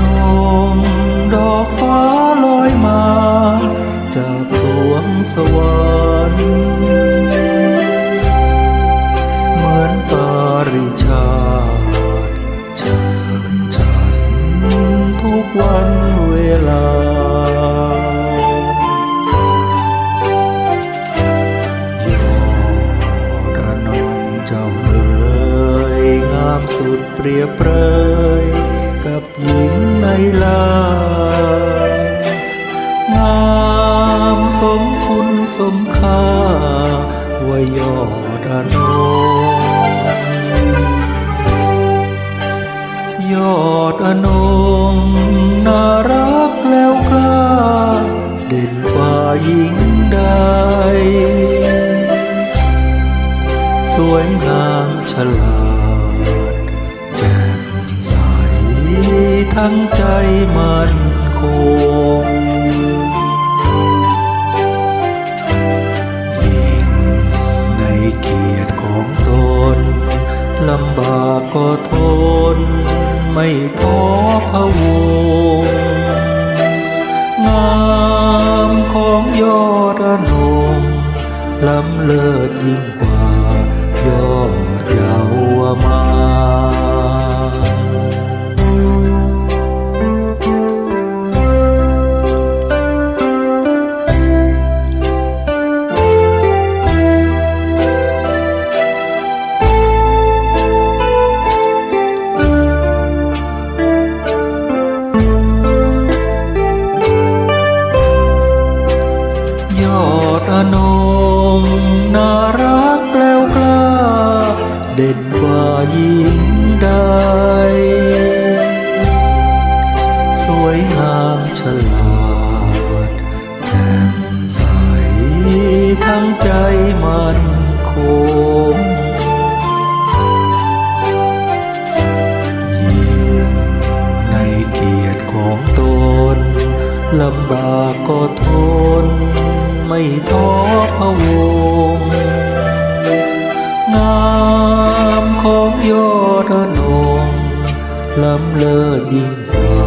นงดอกฟ้าลอยมา จากสวงสวรรค์เหมือนปาริชาติเชิญฉันทุกวันเวลายอดอนงเจ้าเอ๋ยงามสุดเปรียบเปรยกับหญิง ลางามสมคุณสมค่าว่ายอดอนงยอดอนงน่ารักแล้วกล้าเด่นฝ่าหญิงใดสวยงามฉลาด ทั้งใจมันคงยิ่งในเกียรติของตนลำบากก็ทน ไม่ท้อพะวง งามของยอดอนงล้ำเลิศยิ่งกว่ายอดเยาวมา นงน่ารักแปลวกล้า เด่นกว่าหญิงใด สวยงามฉลาดแจ่มใสทั้งใจมันคงยิ่งในเกียรติของตนลำบากก็ทน ไม่ท้อพะวงงามของยอดนงล้ำเลิศยิ่งกว่า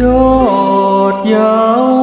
ยอดยาว